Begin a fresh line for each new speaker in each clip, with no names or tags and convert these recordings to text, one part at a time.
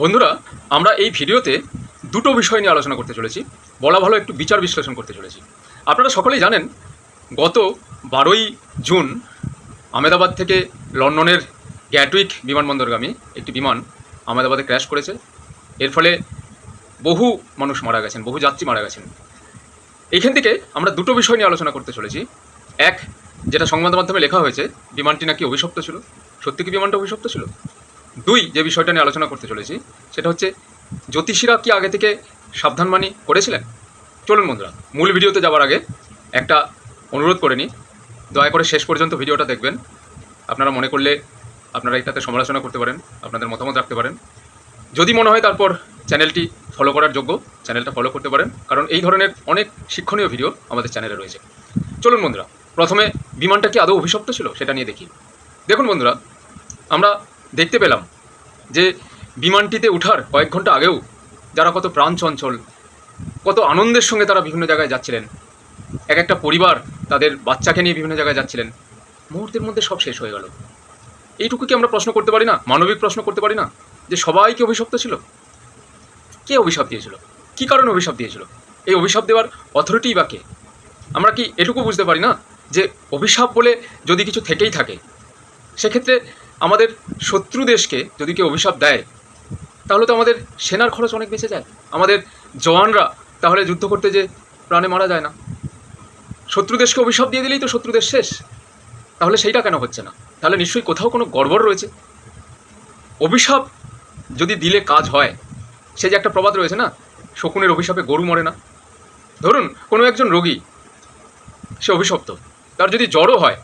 বন্ধুরা, আমরা এই ভিডিওতে দুটো বিষয় নিয়ে আলোচনা করতে চলেছি। বলা ভালো একটু বিচার বিশ্লেষণ করতে চলেছি। আপনারা সকলেই জানেন, গত বারোই জুন আহমেদাবাদ থেকে লন্ডনের গ্যাটউইক বিমানবন্দরগামী একটি বিমান আহমেদাবাদে ক্র্যাশ করেছে। এর ফলে বহু মানুষ মারা গেছেন, বহু যাত্রী মারা গেছেন। এইখান থেকে আমরা দুটো বিষয় নিয়ে আলোচনা করতে চলেছি। এক, যেটা সংবাদ মাধ্যমে লেখা হয়েছে, বিমানটি নাকি অভিশপ্ত ছিল? সত্যি কি বিমানটা অভিশপ্ত ছিল? দুই যে বিষয়টা নিয়ে আলোচনা করতে চলেছি, সেটা হচ্ছে জ্যোতিষীরা কি আগে থেকে সাবধানবাণী করেছিলেন? চলুন বন্ধুরা, মূল ভিডিওতে যাওয়ার আগে একটা অনুরোধ করে নিই। দয়া করে শেষ পর্যন্ত ভিডিওটা দেখবেন। আপনারা মনে করলে আপনারা এটাতে সমালোচনা করতে পারেন, আপনাদের মতামত রাখতে পারেন। যদি মনে হয় তারপর চ্যানেলটি ফলো করার যোগ্য, চ্যানেলটা ফলো করতে পারেন, কারণ এই ধরনের অনেক শিক্ষণীয় ভিডিও আমাদের চ্যানেলে রয়েছে। চলুন বন্ধুরা, প্রথমে বিমানটা কি আদৌ অভিশপ্ত ছিল, সেটা নিয়ে দেখি। দেখুন বন্ধুরা, আমরা দেখতে পেলাম যে বিমানটিতে ওঠার কয়েক ঘণ্টা আগেও যারা কত প্রাণ চঞ্চল, কত আনন্দের সঙ্গে তারা বিভিন্ন জায়গায় যাচ্ছিলেন। এক একটা পরিবার তাদের বাচ্চাকে নিয়ে বিভিন্ন জায়গায় যাচ্ছিলেন। মুহূর্তের মধ্যে সব শেষ হয়ে গেল। এইটুকু কি আমরা প্রশ্ন করতে পারি না? মানবিক প্রশ্ন করতে পারি না? যে সবাই কি অভিশপ্ত ছিল? কে অভিশাপ দিয়েছিল? কি কারণে অভিশাপ দিয়েছিল? এই অভিশাপ দেওয়ার অথরিটিই বা কে? আমরা কি এটুকু বুঝতে পারি না যে অভিশাপ বলে যদি কিছু থেকেই থাকে, সেক্ষেত্রে আমাদের শত্রু দেশকে যদি কেউ অভিশাপ দেয়, তাহলে তো আমাদের সেনার খরচ অনেক বেঁচে যায়। আমাদের জওয়ানরা তাহলে যুদ্ধ করতে যে প্রাণে মারা যায় না। শত্রু দেশকে অভিশাপ দিয়ে দিলেই তো শত্রু দেশ শেষ। তাহলে সেইটা কেন হচ্ছে না? তাহলে নিশ্চয়ই কোথাও কোনো গড়বড় রয়েছে। অভিশাপ যদি দিলে কাজ হয়, সে যে একটা প্রবাদ রয়েছে না? শকুনের অভিশাপে গরু মরে না। ধরুন কোনো একজন রোগী, সে অভিশপ্ত। তার যদি জ্বরও হয়,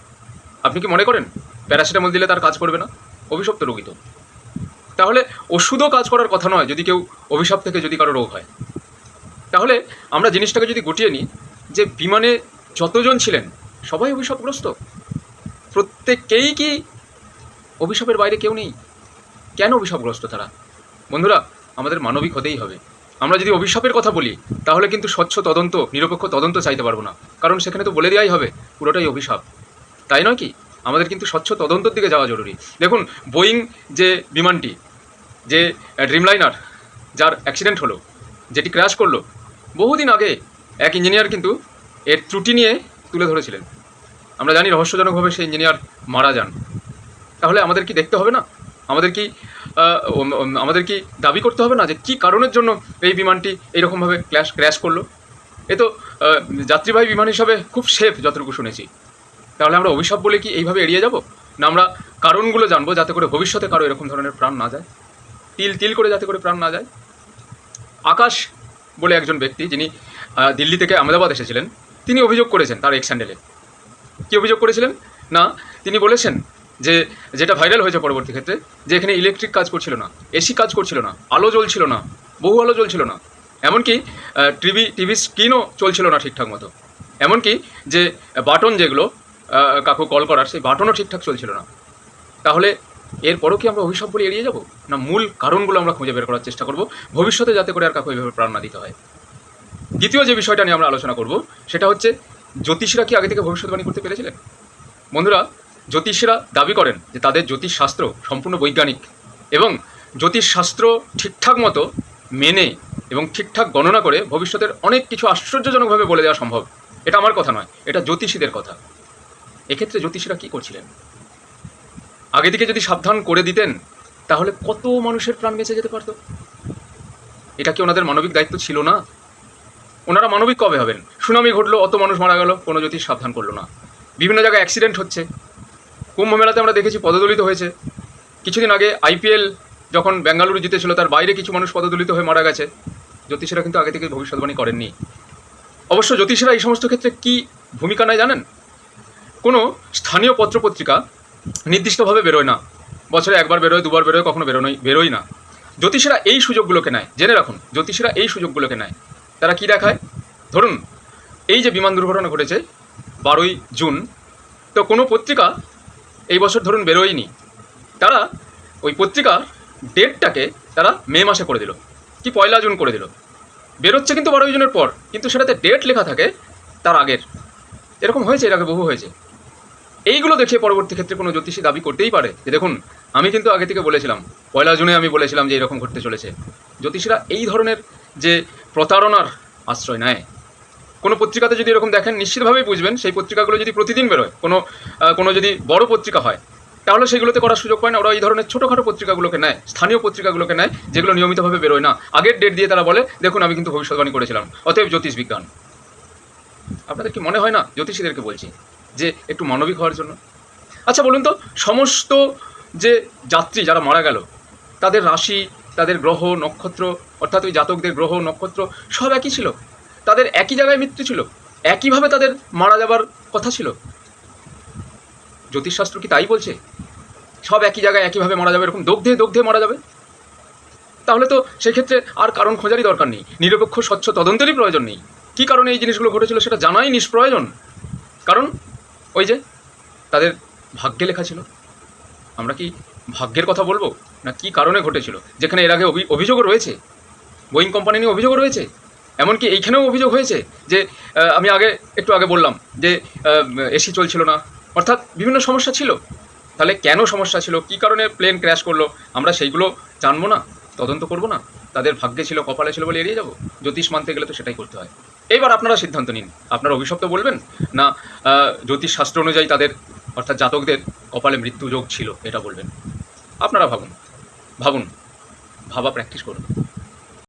আপনি কি মনে করেন? প্যারাসিটামল দিলে তার কাজ করবে না? অভিশপ্ত রোগী তো। তাহলে ওষুধও কাজ করার কথা নয় যদি কেউ অভিশাপ থেকে যদি কারও রোগ হয়। তাহলে আমরা জিনিসটাকে যদি গুটিয়ে নিই যে বিমানে যতজন ছিলেন, সবাই অভিশাপগ্রস্ত। প্রত্যেককেই কি অভিশাপের বাইরে কেউ নেই? কেন অভিশাপগ্রস্ত তারা? বন্ধুরা, আমাদের মানবিক হতেই হবে। আমরা যদি অভিশাপের কথা বলি, তাহলে কিন্তু স্বচ্ছ তদন্ত, নিরপেক্ষ তদন্ত চাইতে পারব না। কারণ সেখানে তো বলে দেওয়াই হবে, পুরোটাই অভিশাপ। তাই নয় কি? আমাদের কিন্তু স্বচ্ছ তদন্তর দিকে যাওয়া জরুরি। দেখুন, বোয়িং যে বিমানটি, যে ড্রিমলাইনার যার অ্যাক্সিডেন্ট হলো, যেটি ক্র্যাশ করল, বহুদিন আগে এক ইঞ্জিনিয়ার কিন্তু এর ত্রুটি নিয়ে তুলে ধরেছিলেন। আমরা জানি রহস্যজনকভাবে সেই ইঞ্জিনিয়ার মারা যান। তাহলে আমাদের কি দেখতে হবে না? আমাদের কি আমাদের কি দাবি করতে হবে না যে কী কারণের জন্য এই বিমানটি এইরকমভাবে ক্র্যাশ ক্র্যাশ করল? এ তো যাত্রীবাহী বিমান হিসাবে খুব সেফ যতটুকু শুনেছি। তাহলে আমরা অভিশাপ বলে কি এইভাবে এড়িয়ে যাব? না, আমরা কারণগুলো জানব যাতে করে ভবিষ্যতে কারও এরকম ধরনের প্রাণ না যায়। তিল তিল করে যাতে করে প্রাণ না যায়। আকাশ বলে একজন ব্যক্তি, যিনি দিল্লি থেকে আহমেদাবাদ এসেছিলেন, তিনি অভিযোগ করেছেন তার এক্স হ্যান্ডেলে কী অভিযোগ করেছিলেন? না, তিনি বলেছেন যে, যেটা ভাইরাল হয়েছে পরবর্তী ক্ষেত্রে, যে এখানে ইলেকট্রিক কাজ করছিল না এসি কাজ করছিল না, আলো জ্বলছিল না, বহু আলো জ্বলছিল না। এমনকি টিভি টিভি স্ক্রিনও চলছিল না ঠিকঠাক মতো। এমনকি যে বাটন যেগুলো কাকু কল করার, সেই বাটনও ঠিকঠাক চলছিল না। তাহলে এরপরও কি আমরা অভিশাপ বলে এড়িয়ে যাব? না মূল কারণগুলো আমরা খুঁজে বের করার চেষ্টা করব? ভবিষ্যতে যাতে করে আর কাকু এইভাবে প্রাণ না দিতে হয়। দ্বিতীয় যে বিষয়টা নিয়ে আমরা আলোচনা করব, সেটা হচ্ছে, জ্যোতিষীরা কি আগে থেকে ভবিষ্যৎবাণী করতে পেরেছিলেন? বন্ধুরা, জ্যোতিষীরা দাবি করেন যে তাদের জ্যোতিষশাস্ত্র সম্পূর্ণ বৈজ্ঞানিক এবং জ্যোতিষশাস্ত্র ঠিকঠাক মতো মেনে এবং ঠিকঠাক গণনা করে ভবিষ্যতের অনেক কিছু আশ্চর্যজনকভাবে বলে দেওয়া সম্ভব। এটা আমার কথা নয়, এটা জ্যোতিষীদের কথা। এক্ষেত্রে জ্যোতিষীরা কী করছিলেন? আগে থেকে যদি সাবধান করে দিতেন, তাহলে কত মানুষের প্রাণ বেঁচে যেতে পারতো? এটা কি ওনাদের মানবিক দায়িত্ব ছিল না? ওনারা মানবিক কবে হবেন? সুনামি ঘটলো, অত মানুষ মারা গেল, কোনো জ্যোতিষ সাবধান করল না। বিভিন্ন জায়গায় অ্যাক্সিডেন্ট হচ্ছে। কুম্ভ মেলাতে আমরা দেখেছি পদদলিত হয়েছে। কিছুদিন আগে আইপিএল যখন বেঙ্গালুরু জিতেছিল, তার বাইরে কিছু মানুষ পদদলিত হয়ে মারা গেছে। জ্যোতিষীরা কিন্তু আগে থেকে ভবিষ্যৎবাণী করেননি। অবশ্য জ্যোতিষীরা এই সমস্ত ক্ষেত্রে কি ভূমিকা নেয় জানেন? কোনো স্থানীয় পত্রপত্রিকা নির্দিষ্টভাবে বেরোয় না। বছরে একবার বেরোয়, দুবার বেরোয়, কখনো বেরোনোই বেরোয় না। জ্যোতিষীরা এই সুযোগগুলোকে নেয়। জেনে রাখুন, জ্যোতিষীরা এই সুযোগগুলোকে নেয়। তারা কি দেখায়? ধরুন, এই যে বিমান দুর্ঘটনা ঘটেছে বারোই জুন, তো কোনো পত্রিকা এই বছর ধরুন বেরোয়নি। তারা ওই পত্রিকার ডেটটাকে তারা মে মাসে করে দিল। কি পয়লা জুন করে দিল। বেরোচ্ছে কিন্তু বারোই জুনের পর, কিন্তু সেটাতে ডেট লেখা থাকে তার আগের। এরকম হয়েছে, এর আগে বহু হয়েছে। এইগুলো দেখে পরবর্তী ক্ষেত্রে কোনো জ্যোতিষী দাবি করতেই পারে। যে দেখুন, আমি কিন্তু আগে থেকে বলেছিলাম, পয়লা জুনে আমি বলেছিলাম যে এরকম ঘটতে চলেছে। জ্যোতিষীরা এই ধরনের যে প্রতারণার আশ্রয় নেয়, কোনো পত্রিকাতে যদি এরকম দেখেন, নিশ্চিতভাবেই বুঝবেন, সেই পত্রিকাগুলো যদি প্রতিদিন বেরোয়, কোনো কোনো যদি বড় পত্রিকা হয়, তাহলে সেগুলোতে করার সুযোগ পায় না। ওরা এই ধরনের ছোটোখাটো পত্রিকাগুলোকে নেয়, স্থানীয় পত্রিকাগুলোকে নেয়, যেগুলো নিয়মিতভাবে বেরোয় না। আগের ডেট দিয়ে তারা বলে, দেখুন, আমি কিন্তু ভবিষ্যৎবাণী করেছিলাম। অতএব জ্যোতিষ বিজ্ঞান। আপনাদের কি মনে হয় না? জ্যোতিষীদেরকে বলছি। যে একটু মানবিক হওয়ার জন্য। আচ্ছা বলুন তো, সমস্ত যে যাত্রী যারা মারা গেল, তাদের রাশি, তাদের গ্রহ, নক্ষত্র, অর্থাৎ ওই জাতকদের গ্রহ, নক্ষত্র, সব একই ছিল? তাদের একই জায়গায় মৃত্যু ছিল? একইভাবে তাদের মারা যাবার কথা ছিল? জ্যোতিষশাস্ত্র কি তাই বলছে? সব একই জায়গায় একইভাবে মারা যাবে, এরকম দগ্ধে দগ্ধে মারা যাবে? তাহলে তো সেক্ষেত্রে আর কারণ খোঁজারই দরকার নেই। নিরপেক্ষ, স্বচ্ছ তদন্তেরই প্রয়োজন নেই। কী কারণে এই জিনিসগুলো ঘটেছিল সেটা জানাই নিষ্প্রয়োজন? কারণ ওই যে, তাদের ভাগ্যে লেখা ছিল। আমরা কি ভাগ্যের কথা বলব? না কি কারণে ঘটেছিল? যেখানে এর আগে অভি- অভিযোগও রয়েছে। বোয়িং কোম্পানি নিয়ে অভিযোগও রয়েছে। এমনকি এইখানেও অভিযোগ হয়েছে যে আমি আগে, একটু আগে বললাম যে এসি চলছিল না। অর্থাৎ বিভিন্ন সমস্যা ছিল। তাহলে কেন সমস্যা ছিল? কী কারণে প্লেন ক্র্যাশ করল? আমরা সেইগুলো জানব না, তদন্ত করব না। তাদের ভাগ্যে ছিল, কপালে ছিল বলে এড়িয়ে যাব? জ্যোতিষ মানতে গেলে তো সেটাই করতে হয়। এইবার আপনারা সিদ্ধান্ত নিন। আপনারা অভিশপ্ত বলবেন? না জ্যোতিষশাস্ত্র জ্যোতিষ শাস্ত্র অনুযায়ী তাদের, অর্থাৎ জাতকদের কপালে মৃত্যুযোগ ছিল, এটা বলবেন। আপনারা ভাবুন। ভাবুন। ভাবা প্র্যাকটিস করুন।